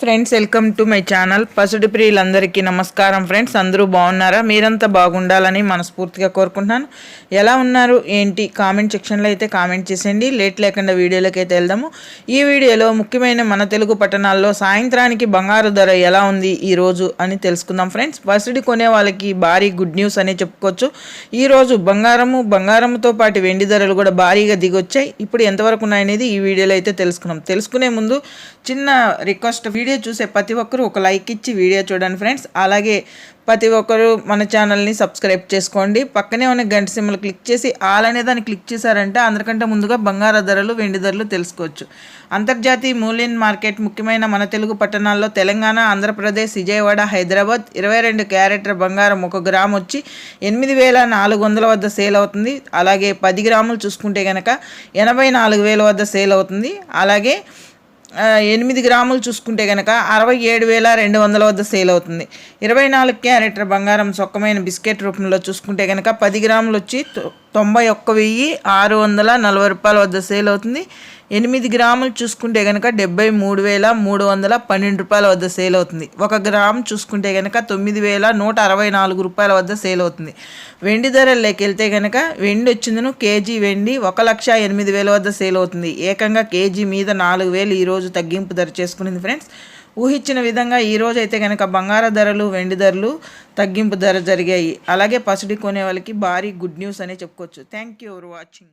Friends welcome to my channel. పసుడి ప్రియులందరికీ నమస్కారం friends. అందరూ బాగున్నారా? మీరంతా బాగుండాలని మనస్ఫూర్తిగా కోరుకుంటున్నాను. ఎలా ఉన్నారు? ఏంటి? కామెంట్ సెక్షన్లో అయితే కామెంట్ చేసేయండి. లేట్ లేకుండా వీడియోలోకి అయితే వెళ్దాము. ఈ వీడియోలో ముఖ్యమైన మన తెలుగు పట్టణాల్లో సాయంత్రానికి బంగారు ధర ఎలా ఉంది ఈ రోజు అని తెలుసుకుందాం ఫ్రెండ్స్. పసుడి కొనే వాళ్ళకి భారీ గుడ్ న్యూస్ అనే చెప్పుకోవచ్చు. ఈరోజు బంగారము బంగారంతో పాటు వెండి ధరలు కూడా భారీగా దిగొచ్చాయి. ఇప్పుడు ఎంతవరకు ఉన్నాయనేది ఈ వీడియోలో అయితే తెలుసుకున్నాం. తెలుసుకునే ముందు చిన్న రిక్వెస్ట్. వీడియో వీడియో చూసే ప్రతి ఒక్కరూ ఒక లైక్ ఇచ్చి వీడియో చూడండి ఫ్రెండ్స్. అలాగే ప్రతి ఒక్కరు మన ఛానల్ని సబ్స్క్రైబ్ చేసుకోండి. పక్కనే ఉన్న గంట సిమ్మలు క్లిక్ చేసి ఆల్ అనే దాన్ని క్లిక్ చేశారంటే అందరికంటే ముందుగా బంగారు ధరలు వెండి ధరలు తెలుసుకోవచ్చు. అంతర్జాతీయ మూల్యం మార్కెట్ ముఖ్యమైన మన తెలుగు పట్టణాల్లో తెలంగాణ ఆంధ్రప్రదేశ్ విజయవాడ హైదరాబాద్ ఇరవై రెండు క్యారెట్ల బంగారం ఒక గ్రామ్ వచ్చి ఎనిమిది వేల నాలుగు వందల వద్ద సేల్ అవుతుంది. అలాగే పది గ్రాములు చూసుకుంటే కనుక ఎనభై నాలుగు వేల వద్ద సేల్ అవుతుంది. అలాగే ఎనిమిది గ్రాములు చూసుకుంటే కనుక అరవై ఏడు వేల రెండు వందల వద్ద సేల్ అవుతుంది. ఇరవై నాలుగు క్యారెటర్ బంగారం సొక్కమైన బిస్కెట్ రూపంలో చూసుకుంటే కనుక పది గ్రాములు వచ్చి తొంభై ఒక్క వెయ్యి ఆరు వందల నలభై రూపాయల వద్ద సేల్ అవుతుంది. ఎనిమిది గ్రాములు చూసుకుంటే కనుక డెబ్బై మూడు వేల మూడు వందల పన్నెండు రూపాయల వద్ద సేల్ అవుతుంది. ఒక గ్రామ్ చూసుకుంటే కనుక తొమ్మిది వేల నూట అరవై నాలుగు రూపాయల వద్ద సేల్ అవుతుంది. వెండి ధరల్లోకి వెళ్తే కనుక వెండి వచ్చిందను కేజీ వెండి ఒక లక్ష ఎనిమిది వేల వద్ద సేల్ అవుతుంది. ఏకంగా కేజీ మీద నాలుగు వేలు ఈరోజు తగ్గింపు ధర చేసుకునింది ఫ్రెండ్స్. ఊహించిన విధంగా ఈ రోజు అయితే కనుక బంగార ధరలు వెండి ధరలు తగ్గింపు ధర జరిగాయి. అలాగే పసిడి కొనే వాళ్ళకి భారీ గుడ్ న్యూస్ అనే చెప్పుకోవచ్చు. Thank you for watching